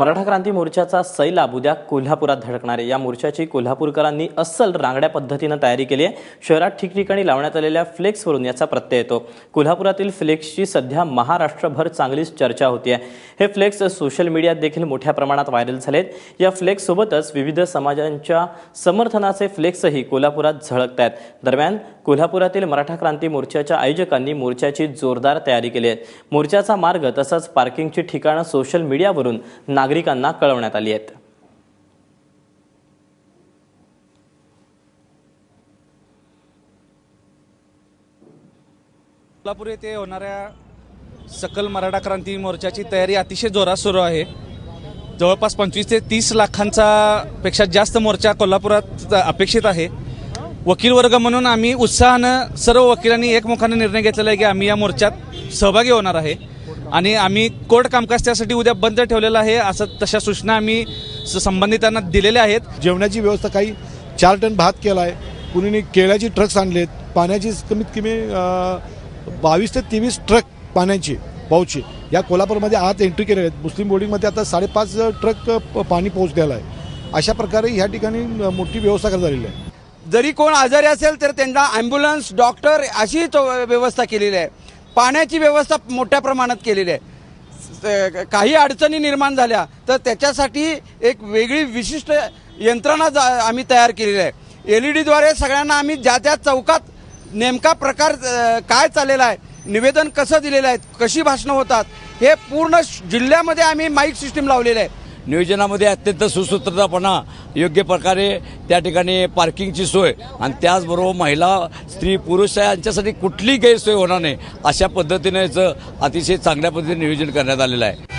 मराठा क्रांती मोर्चाचा सैलाब उद्या कोल्हापुरात धडकणार आहे. या मोर्चाची कोल्हापूरकरांनी अस्सल रांगड्या पद्धतीनं तयारी केली आहे. शहरात ठिकठिकाणी लावण्यात आलेल्या फ्लेक्सवरून याचा प्रत्यय येतो. कोल्हापुरातील फ्लेक्सची सध्या महाराष्ट्रभर चांगलीच चर्चा होती आहे हे फ्लेक्स सोशल मीडियात देखील मोठ्या प्रमाणात व्हायरल झालेत. या फ्लेक्ससोबतच विविध समाजांच्या समर्थनाचे फ्लेक्सही कोल्हापुरात झळकत आहेत दरम्यान कोल्हापुरातील मराठा क्रांती मोर्चाच्या आयोजकांनी मोर्चाची जोरदार तयारी केली आहे. मोर्चाचा मार्ग तसंच पार्किंगची ठिकाणं सोशल मीडियावरून नागरिकांना कळवण्यात आली आहेत. कोल्हापूर येथे होणाऱ्या सकल मराठा क्रांती मोर्चाची तयारी अतिशय जोरात सुरू आहे. जवळपास पंचवीस ते तीस लाखांचा पेक्षा जास्त मोर्चा कोल्हापुरात अपेक्षित आहे. वकील वर्ग म्हणून आम्ही उत्साहानं सर्व वकिलांनी एकमुखाने निर्णय घेतलेला आहे की आम्ही या मोर्चात सहभागी होणार आहे. आणि आम्ही कोर्ट कामकाज त्यासाठी उद्या बंद ठेवलेलं आहे असं तशा सूचना आम्ही स- संबंधितांना दिलेल्या आहेत. जेवणाची व्यवस्था काही चार टन भात केला आहे कुणीने केळ्याची ट्रक्स आणलेत पाण्याची कमीत कमी बावीस ते तेवीस ट्रक पाण्याची पाऊची. या कोल्हापूरमध्ये आत एंट्री केलेले आहेत. मुस्लिम बोर्डिंगमध्ये आता साडेपाच ट्रक प- पाणी पोहोचलेलं आहे. अशा प्रकारे ह्या ठिकाणी मोठी व्यवस्था करण्यात आलेली आहे. जरी कोण आजारी असेल तर त्यांना ॲम्ब्युलन्स डॉक्टर अशी तो व्यवस्था केलेली आहे. पाण्याची व्यवस्था मोठ्या प्रमाणात केलेली आहे. काही अडचणी निर्माण झाल्या तर त्याच्यासाठी एक वेगळी विशिष्ट यंत्रणा जा- आम्ही तयार केलेली आहे. एल ई डीद्वारे सगळ्यांना आम्ही ज्या त्या चौकात नेमका प्रकार काय चाललेला आहे निवेदन कसं दिलेलं आहे कशी भाषणं होतात हे पूर्ण श- जिल्ह्यामध्ये आम्ही माईक सिस्टीम लावलेलं आहे. नियोजनामध्ये अत्यंत सुसूत्रतापणा योग्य प्रकारे त्या ठिकाणी पार्किंगची सोय आणि त्याचबरोबर महिला स्त्री पुरुष यांच्यासाठी कुठलीही गैरसोय होणार नाही अशा पद्धतीने याचं अतिशय चांगल्या पद्धतीने नियोजन करण्यात आलेलं आहे.